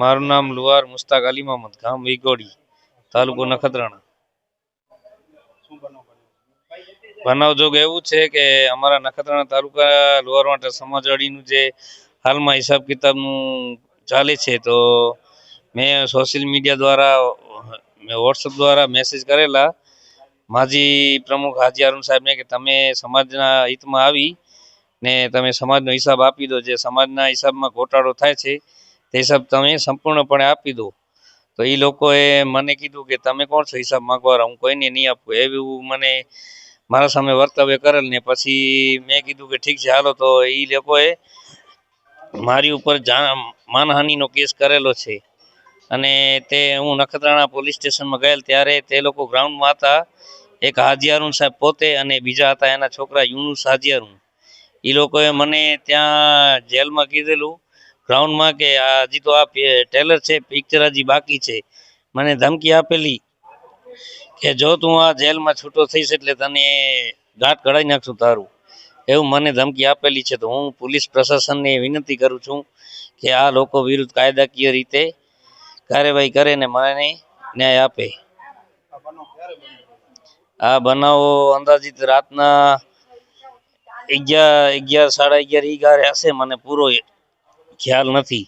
મારું નામ લુવાર મુસ્તાક અલી મોહમ્મદ ગામ વિગોડી તાલુકો નખત્રાણા. બનાવ જોગ એવું છે કે અમારા નખત્રાણા તાલુકા લુવાર માટે સમાજવાડીનું જે હાલમાં હિસાબ કિતાબનું ચાલે છે તો મેં સોશિયલ મીડિયા દ્વારા વોટ્સઅપ દ્વારા મેસેજ કરેલા. માજી પ્રમુખ હાજી અરુણ સાહેબને કે તમે સમાજના હિતમાં આવી ને તમે સમાજનો હિસાબ આપી દો, જે સમાજના હિસાબમાં ઘોટાળો થાય છે, તે હિસાબ તમે સંપૂર્ણપણે આપી દો. તો એ લોકોએ મને કીધું કે તમે કોણ છો હિસાબ માંગવાળા હું કોઈને નહીં આપું. એવું મને મારા સામે વર્તવ્ય કરેલ ને પછી મેં કીધું કે ઠીક છે, હાલો. તો એ લોકોએ મારી ઉપર માનહાનિનો કેસ કરેલો છે. અને તે હું નખત્રાણા પોલીસ સ્ટેશનમાં ગયેલ ત્યારે તે લોકો ગ્રાઉન્ડમાં હતા. એક હાજી સાહેબ પોતે અને બીજા હતા એના છોકરા યુનુસ હાજી અરુણ એ લોકોએ મને ત્યાં જેલમાં કીધેલું, ગ્રાઉન્ડમાં કે આ હજી તો આ ટેલર છે, પિક્ચર હજી બાકી છે. મને ધમકી આપેલી કે જો તું આ જેલમાં છૂટો થઈશ એટલે તને ગાંઠ કઢાઈ નાખશું તારું. એવું મને ધમકી આપેલી છે. તો હું પોલીસ પ્રશાસનને વિનંતી કરું છું કે આ લોકો વિરુદ્ધ કાયદાકીય રીતે કાર્યવાહી કરે ને મને ન્યાય આપે. આ બનાવો અંદાજિત રાતના અગિયાર અગિયાર સાડા અગિયાર ઈ ગારે હશે મને પૂરો ખ્યાલ નથી.